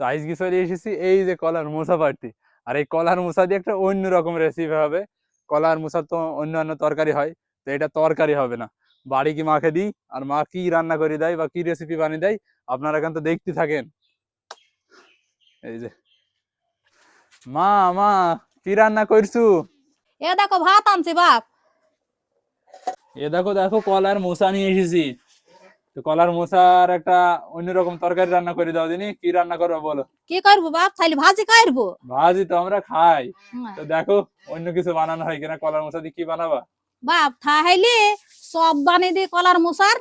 তো আজকে চলে এসেছি এই যে কলার মোসা পার্টি আর এই কলার মোসা দিয়ে একটা অন্য রকম রেসিপি হবে। কলার মোসা তো অন্যান্য তরকারি হয় তো এটা তরকারি হবে না। বাড়ি কি মাকে দিই আর মা কি রান্না করে দেয় বা কি রেসিপি বানিয়ে দেয় আপনারা এখান তো দেখতে থাকেন। এই যে। মা মা কি রান্না করছু? এ দেখো ভাত আনছি বাপ। এ দেখো দেখো কলার মোসা নিয়ে এসেছি। তো কলার মোসার একটা অন্যরকম তরকারি রান্না করে দাও দিনি। কি রান্না করব বলো? কি করব বাপ? খালি ভাজি করব ভাজি তো আমরা খাই। তো দেখো অন্য কিছু বানানো হয় কিনা? কলার মোসা দিয়ে কি বানাবা? বাপ থাইলে সব বানিয়ে দি কলার মুসার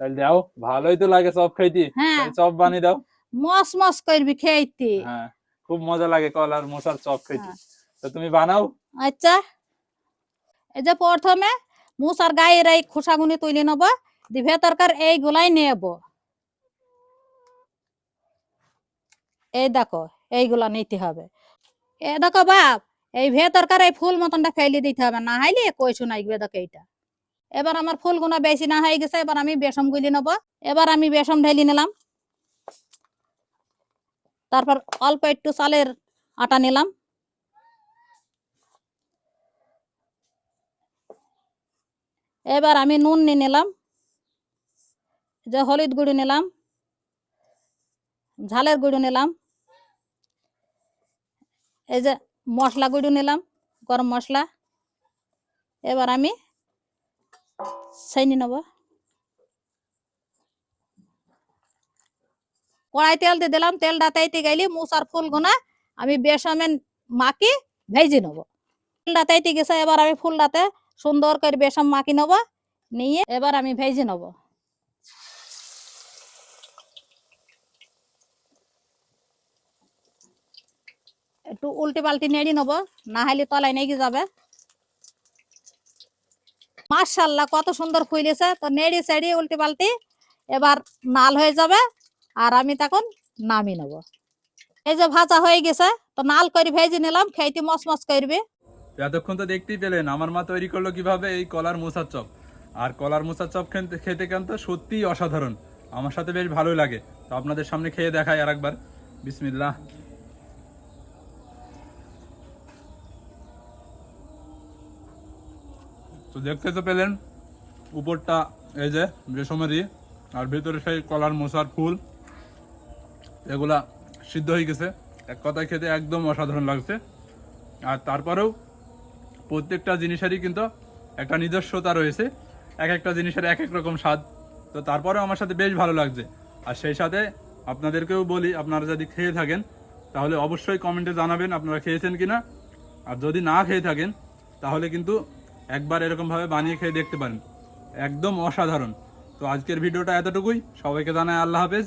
তাহলে দাও ভালোই তো লাগে চপ খাইতে। হ্যাঁ। তাহলে চপ বানিয়ে দাও। মস মস করবি খেতে হ্যাঁ খুব মজা লাগে কলার মোসার চপ খাইতে। হ্যাঁ। তো তুমি বানাও। আচ্ছা। এই যে প্রথমে মুসার গায়ের এই খোসাগুনি তুলে নেব। দি ভেতরকার এইগুলাই নেব এই দেখো, এইগুলা নিতে হবে। এ দেখো বাপ, এই ভে তরকার এই ফুল মতনটা ফেলে দিতে হবে। না হাইলে কইছু নাই দেখো এইটা। এবার আমার ফুলগুনা বেশি না হয়ে গেছে, এবার আমি বেসম গুলি নেব। এবার আমি বেসম ঢেলি নিলাম। তারপর অল্প একটু চালের আটা নিলাম। এবার আমি নুন নিয়ে নিলাম। যে হলুদ গুঁড়ো নিলাম, ঝালের গুঁড়ো নিলাম, এই যে মশলা গুঁড়ো নিলাম, গরম মশলা, এবার আমি সেইনি নেব। কড়াই তেল দিয়ে দিলাম, তেলটা তাইতে গেলে মুসার ফুলগুনা আমি বেসমের মাখি ভেজে নেব। ফুলটা তাইতে গেছে, এবার আমি ফুলটাতে সুন্দর করে বেসম মাখি নেব, নিয়ে এবার আমি ভেজে নেব। একটু উল্টে পাল্টি নেড়ে নেব, না হলে তলায় নেগে যাবে। মার্শাল্লাহ কত সুন্দর ফুলেছে। তো নেড়ে সেড়ে উল্টে পাল্টি এবার নাল হয়ে যাবে আর আমি তখন নামি নেব। এই যে ভাজা হয়ে গেছে, তো নাল করে ভেজে নিলাম, খেতে মস মস করবে। এতক্ষণ তো দেখতেই পেলেন, আমার মা তৈরি করল কীভাবে এই কলার মোসার চপ। আর কলার মোসার চপ খেতে কিন্তু সত্যিই অসাধারণ। আমার সাথে বেশ ভালোই লাগে। তো আপনাদের সামনে খেয়ে দেখাই আর একবার বিসমিল্লাহ। তো দেখতে তো পেলেন, উপরটা এই যে রেশমেরই আর ভেতরে সেই কলার মোসার ফুল, এগুলা সিদ্ধ হয়ে গেছে। এক কথায় খেতে একদম অসাধারণ লাগছে। আর তারপরেও প্রত্যেকটা জিনিসেরই কিন্তু একটা নিজস্বতা রয়েছে, এক একটা জিনিসের এক এক রকম স্বাদ। তো তারপরেও আমার সাথে বেশ ভালো লাগছে। আর সেই সাথে আপনাদেরকেও বলি, আপনারা যদি খেয়ে থাকেন, তাহলে অবশ্যই কমেন্টে জানাবেন আপনারা খেয়েছেন কিনা। আর যদি না খেয়ে থাকেন, তাহলে কিন্তু একবার এরকমভাবে বানিয়ে খেয়ে দেখতে পারেন। একদম অসাধারণ। তো আজকের ভিডিওটা এতটুকুই। সবাইকে জানায় আল্লাহ হাফেজ।